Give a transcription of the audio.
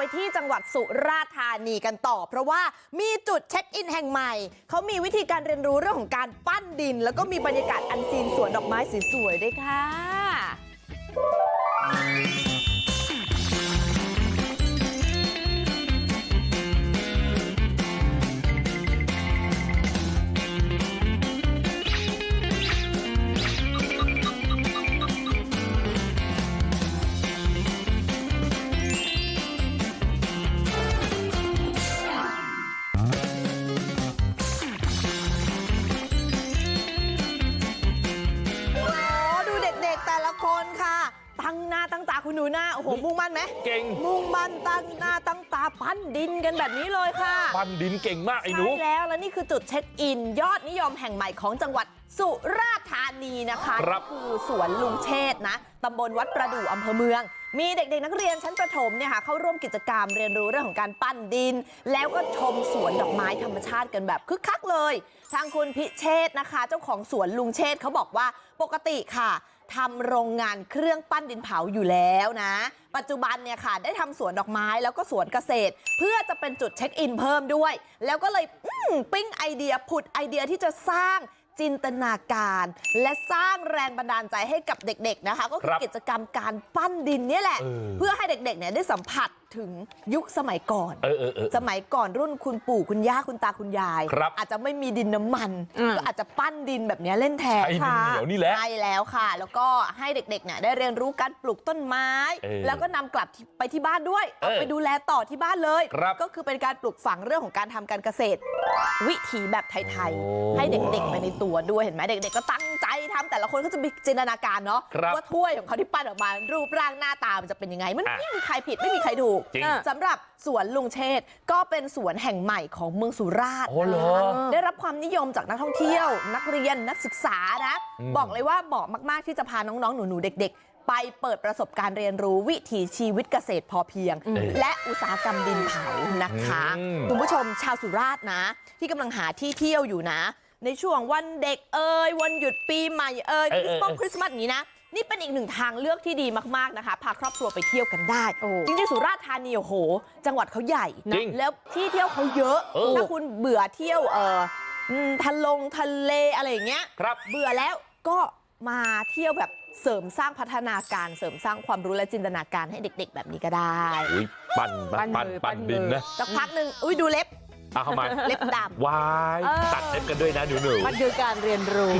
ไปที่จังหวัดสุราษฎร์ธานีกันต่อ เพราะว่ามีจุดเช็คอินแห่งใหม่ เขามีวิธีการเรียนรู้เรื่องของการปั้นดิน แล้วก็มีบรรยากาศอันซีนสวนดอกไม้สวยๆด้วยค่ะ หน้าตั้งตาคุณหนูหน้าโอ้โหมุ่งมั่นไหมเก่งมุ่งมั่นตั้งหน้าตั้งตาปั้นดินกันแบบนี้เลยค่ะปั้นดินเก่งมากไอ้หนูใช่แล้วและนี่คือจุดเช็คอิน ยอดนิยมแห่งใหม่ของจังหวัดสุราษฎร์ธานีนะคะครับนี่คือสวนลุงเชษฐ์นะตำบลวัดประดู่อำเภอเมือง มีเด็กๆ นักเรียนชั้นประถมเนี่ยค่ะเข้าร่วมกิจกรรมเรียนรู้เรื่องของการปั้นดิน แล้วก็ชมสวนดอกไม้ธรรมชาติกันแบบคึกคักเลย ทางคุณพิเชษฐ์นะคะ เจ้าของสวนลุงเชษฐ์เขาบอกว่าปกติค่ะ ทำโรงงานเครื่องปั้นดินเผาอยู่แล้วนะปัจจุบันเนี่ยค่ะได้ทำสวนดอกไม้แล้วก็สวนเกษตร เพื่อจะเป็นจุดเช็คอินเพิ่มด้วย แล้วก็เลยอืมปิ้งไอเดียผุดไอเดียที่จะสร้างจินตนาการ และสร้างแรงบันดาลใจให้กับเด็กๆนะคะ ก็คืคอรับกิจกรรมการปั้นดินเนี่ยแหละเออเพื่อให้เด็กๆเนี่ยได้สัมผัส ถึงยุคสมัยก่อนเออเออเออสมัยก่อนรุ่นคุณปู่คุณย่าคุณตาคุณยายครับอาจจะไม่มีดินน้ำมันอืมก็อาจจะปั้นดินแบบนี้เล่นแทนไอ้ดินค่ะเหนียวนี่แหละใช่แล้วค่ะ แล้วก็ให้เด็กๆเนี่ยได้เรียนรู้การปลูกต้นไม้เออแล้วก็นำกลับที่ไปที่บ้านด้วยเอาเออไปดูแลต่อที่บ้านเลยครับก็คือเป็นการปลูกฝังเรื่องของการทำการเกษตร วิถีแบบไทยโอ้ๆให้เด็กๆไปในตัวด้วยเห็นไหมเด็ก ๆ ก็ตั้งใจ ทำแต่ละคนก็จะมีจินตนาการเนาะครับว่าถ้วยของเขาที่ปั้นออกมารูปร่างหน้าตามันจะเป็นยังไง มันอะไม่มีใครผิดไม่มีใครถูกจริงอะสำหรับสวนลุงเชษฐ์ก็เป็นสวนแห่งใหม่ของเมืองสุราษฎร์อ๋อเหรอนะคะได้รับความนิยมจากนักท่องเที่ยว นักเรียนนักศึกษานะอืมบอกเลยว่าเหมาะมากๆที่จะพาน้องๆหนูๆเด็ก ๆไปเปิดประสบการณ์เรียนรู้วิถีชีวิตเกษตรพอเพียงเออและอุตสาหกรรมดินเผานะคะอืมคุณผู้ชมชาวสุราษฎร์นะ ที่กำลังหาที่เที่ยวอยู่นะ ในช่วงวันเด็กเอ่ยวันหยุดปีใหม่เอ่ยเอคอริเอสอต์มาสคริสต์มาสอย่างนี้นะนี่เป็นอีกหนึ่งทางเลือกที่ดีมากๆนะคะ พาครอบครัวไปเที่ยวกันได้โอ้จริงๆ สุราษฎร์ธานีโอ้โห จังหวัดเขาใหญ่จรินะงแล้วที่เที่ยวเขาเยอะเออถ้าคุณเบื่อเที่ยวเอออืมทะลงทะเลอะไรอย่างเงี้ยครับเบื่อแล้วก็มาเที่ยวแบบเสริมสร้างพัฒนาการเสริมสร้างความรู้และจินตนาการให้เด็ก ๆ แบบนี้ก็ได้อุ้ยปั้นปั้ปั้นนปั้นมือปั้นปั้นดินมือนะสักพักหนึ่งอุ้ยดูเล็บ เอาเข้ามาเล็บดำวายเออตัดเล็บกันด้วยนะหนูหนูมันคือการเรียนรู้